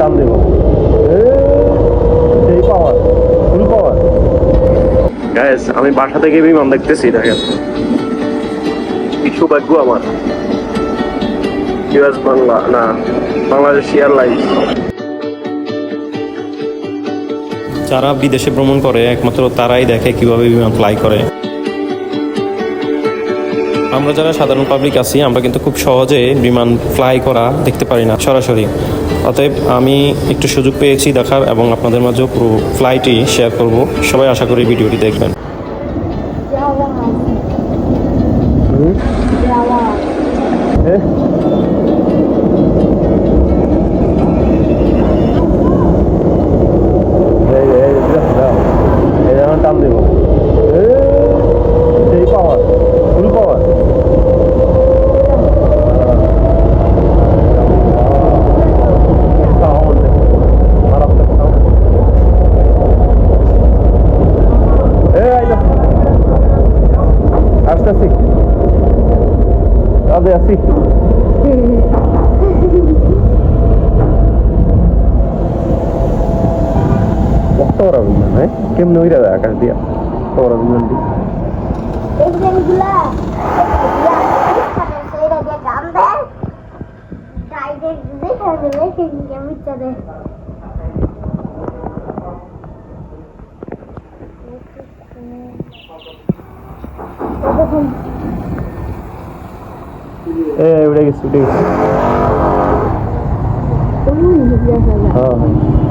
টান দেব। সেই পাওয়ার ফুল পাওয়ার গ্যাস আমি বাসা থেকে বিমান দেখতেছি দেখেন। কি সৌভাগ্য আমার। ইউএস বাংলা না বাংলাদেশ এয়ারলাইন্স। যারা বিদেশে ভ্রমণ করে একমাত্র তারাই দেখে কীভাবে বিমান ফ্লাই করে। আমরা যারা সাধারণ পাবলিক আছি আমরা কিন্তু খুব সহজে বিমান ফ্লাই করা দেখতে পারি না সরাসরি অতএব আমি একটু সুযোগ পেয়েছি দেখার এবং আপনাদের মাঝে পুরো ফ্লাইটি শেয়ার করব সবাই আশা করি ভিডিওটি দেখবেন Eh? টান দেব সেই পাওয়ার ফুল পাওয়ার আসতেছি আসি কত বড় বিমান হ্যাঁ কেমনে উইরা যায় আকাশ দিয়া দিয়ে গান দেয় ডাইরেক্ট দেখে দিলে সেদিকে মিথ্যা দেয় এ উড়ে গেছে উড়ে গেছে। হ্যাঁ হয়।